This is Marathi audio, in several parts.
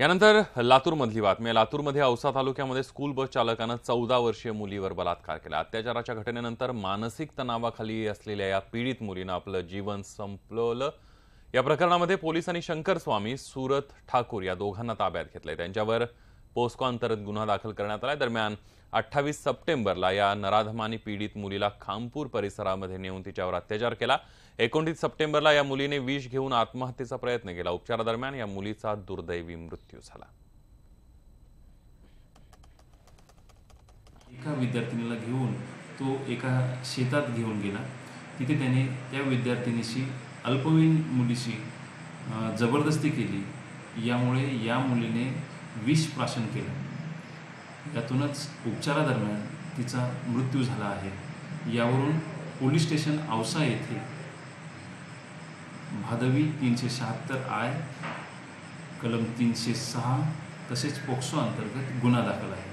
यानंतर लातूरमधली बातमी. आहे. लातूरमध्ये औसा तालुक्यामध्ये स्कूल बस चालकानं चौदा वर्षीय मुलीवर बलात्कार केला. अत्याचाराच्या घटनेनंतर मानसिक तणावाखाली असलेल्या या पीडित मुलीनं आपलं जीवन संपवलं. या प्रकरणामध्ये पोलिसांनी शंकर स्वामी सुरत ठाकूर या दोघांना ताब्यात घेतलंय. त्यांच्यावर पोस्को अंतर्गत गुन्हा दाखल करण्यात आला दरम्यान अठ्ठावीस सप्टेंबरला या नराधमानी पीडित मुलीला खामपूर परिसरामध्ये नेऊन तिच्यावर अत्याचार केला. एकोणतीस सप्टेंबरला या मुलीने विष घेऊन आत्महत्येचा प्रयत्न केला. उपचारादरम्यान या मुलीचा दुर्दैवी मृत्यू झाला. एका विद्यार्थिनीला घेऊन तो एका शेतात घेऊन गेला. तिथे त्याने त्या विद्यार्थिनीशी अल्पवयीन मुलीशी जबरदस्ती केली. यामुळे या मुलीने विष प्राशन केलं. यातूनच उपचारादरम्यान तिचा मृत्यू झाला आहे. यावरून पोलीस स्टेशन औसा येथे भादवी तीनशे शहात्तर आय कलम तीनशे सहा तसेच पोक्सो अंतर्गत गुन्हा दाखल आहे.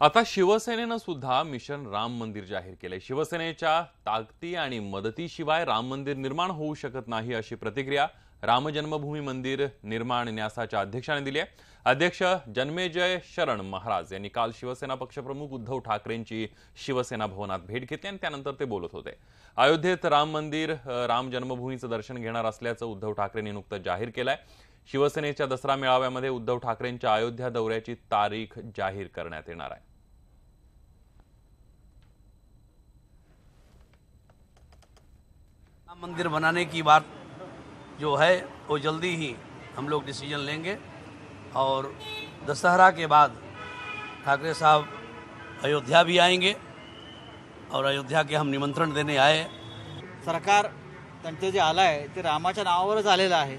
आता शिवसेनेनं सुद्धा मिशन राम मंदिर जाहीर केलंय. शिवसेनेच्या ताकदी आणि मदतीशिवाय राम मंदिर निर्माण होऊ शकत नाही अशी प्रतिक्रिया राम जन्मभूमी मंदिर निर्माण न्यासाच्या अध्यक्षाने दिली आहे. अध्यक्ष जन्मेजय शरण महाराज यांनी काल शिवसेना पक्षप्रमुख उद्धव ठाकरेंची शिवसेना भवनात भेट घेतली आणि त्यानंतर ते बोलत होते. अयोध्येत राम मंदिर राम जन्मभूमीचं दर्शन घेणार असल्याचं उद्धव ठाकरेंनी नुकतं जाहीर केलंय. शिवसेनेच्या दसरा मेळाव्यामध्ये उद्धव ठाकरेंच्या अयोध्या दौऱ्याची तारीख जाहीर करण्यात येणार आहे. राम मंदिर बनाने की बात जो है वो जल्दी ही हम लोग डिसीजन लेंगे। और दशहरा के बाद ठाकरे साहब अयोध्या भी आएंगे और अयोध्या के हम निमंत्रण देने आए। सरकार त्यांचं जे आलं आहे ते रामाच्या नावावरच आलेलं आहे.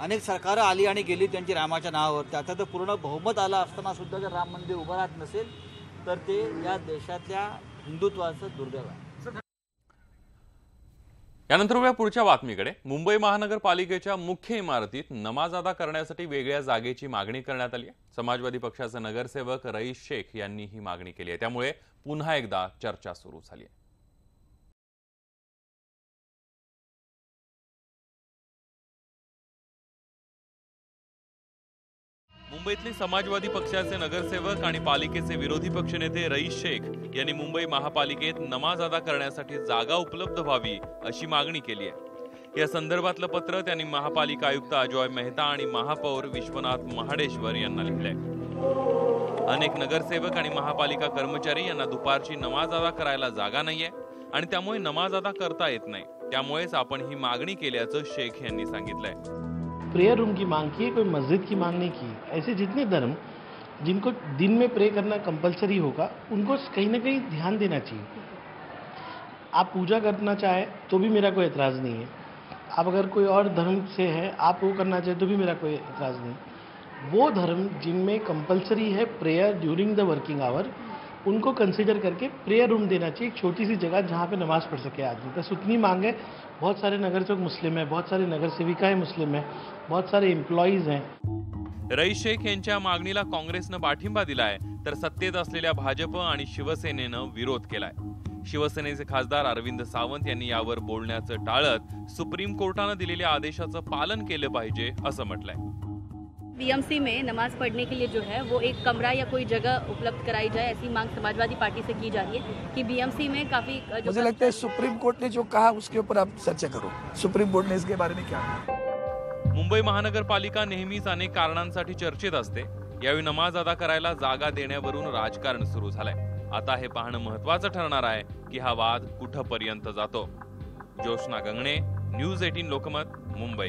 अनेक सरकारं आली आणि गेली त्यांची रामाच्या नावावर. त्याचा तर पूर्ण बहुमत आलं असताना सुद्धा जर राम मंदिर उभं राहत नसेल तर ते या देशातल्या हिंदुत्वाचं दुर्दैव आहे. यानंतर वळूया पुढच्या बातमीकडे. मुंबई महानगरपालिकेच्या मुख्य इमारतीत नमाज अदा करण्यासाठी वेगळ्या जागेची मागणी करण्यात आली आहे. समाजवादी पक्षाचे नगरसेवक रईस शेख यांनी ही मागणी केली आहे. त्यामुळे पुन्हा एकदा चर्चा सुरू झाली आहे. मुंबईतले समाजवादी पक्षाचे नगरसेवक आणि पालिकेचे विरोधी पक्षनेते रईस शेख यांनी मुंबई महापालिकेत नमाज अदा करण्यासाठी जागा उपलब्ध व्हावी अशी मागणी केली आहे. या संदर्भातलं पत्र त्यांनी महापालिका आयुक्त अजॉय मेहता आणि महापौर विश्वनाथ महाडेश्वर यांना लिहिलंय. अनेक नगरसेवक आणि महापालिका कर्मचारी यांना दुपारची नमाज अदा करायला जागा नाहीये आणि त्यामुळे नमाज अदा करता येत नाही. त्यामुळेच आपण ही मागणी केल्याचं शेख यांनी सांगितलंय. प्रेयर रूम की मांग की कोई मस्जिद की मांग नहीं की? ऐसे जितने धर्म जिनको दिन में प्रे करना कंपलसरी होगा, उनको कहीं ना कहीं ध्यान देना चाहिए। आप पूजा करना चाहे तो भी मेरा कोई एतराज़ नहीं है। आप अगर कोई और धर्म से है, आप वो करना चाहे तो भी मेरा कोई एतराज़ नहीं। वो धर्म जिनमें कंपलसरी है prayer during the working hour उनको कंसिडर करके प्रेयर रूम देना चाहिए, एक छोटी सी जगह जहाँ पे नमाज़ पढ़ सके आदमी। बस उतनी मांग है, बहुत सारे नगर सेवक मुस्लिम हैं, बहुत सारे नगर सेविकाएँ मुस्लिम हैं, बहुत सारे एम्प्लॉयज़ हैं। रईस शेख यांच्या मागणीला काँग्रेसनं पाठिंबा दिलाय तर सत्तेत असलेल्या भाजप आणि शिवसेनेनं विरोध केलाय. शिवसेनेचे खासदार अरविंद सावंत यांनी यावर बोलण्याचं टाळत सुप्रीम कोर्टानं दिलेल्या आदेशाचं पालन केलं पाहिजे असं म्हटलंय. बीएमसी में नमाज पढ़ने के लिए जो है वो एक कमरा या कोई जगह उपलब्ध कराई जाए ऐसी मांग समाजवादी पार्टी से की जा रही है कि बीएमसी में काफी मुझे लगता है सुप्रीम कोर्ट ने जो कहा उसके ऊपर आप चर्चा करो। सुप्रीम कोर्ट ने इसके बारे में क्या कहा? मुंबई महानगरपालिका नेहमीच अनेक कारणांसाठी चर्चेत असते. यावेळी नमाज अदा करायला जागा देण्यावरून राजकारण सुरू झालंय. आता हे पाहणं महत्वाचं ठरणार आहे की हा वाद कुठपर्यंत जातो. Jyotsna Gangane news eighteen Lokmat Mumbai.